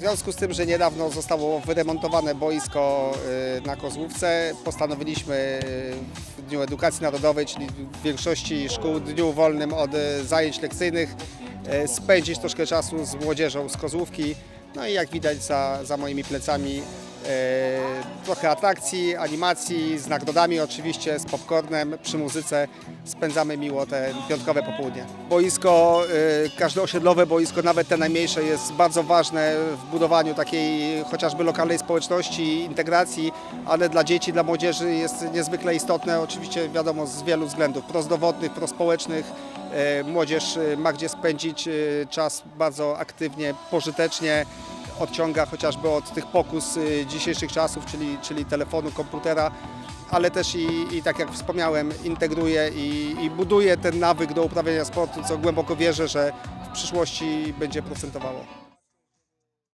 W związku z tym, że niedawno zostało wyremontowane boisko y, na Kozłówce, postanowiliśmy y, w Dniu Edukacji Narodowej, czyli w większości szkół dniu wolnym od y, zajęć lekcyjnych, spędzić troszkę czasu z młodzieżą z Kozłówki. No i jak widać za, za moimi plecami trochę atrakcji, animacji, z nagrodami oczywiście, z popcornem, przy muzyce. Spędzamy miło te piątkowe popołudnie. Boisko, y, każde osiedlowe boisko, nawet te najmniejsze, jest bardzo ważne w budowaniu takiej chociażby lokalnej społeczności, integracji, ale dla dzieci, dla młodzieży jest niezwykle istotne, oczywiście wiadomo z wielu względów, prozdrowotnych, prospołecznych. Y, Młodzież y, ma gdzie spędzić czas bardzo aktywnie, pożytecznie, odciąga chociażby od tych pokus y, dzisiejszych czasów, czyli, czyli telefonu, komputera, ale też i, i tak jak wspomniałem, integruje i, i buduje ten nawyk do uprawiania sportu, co głęboko wierzę, że w przyszłości będzie procentowało.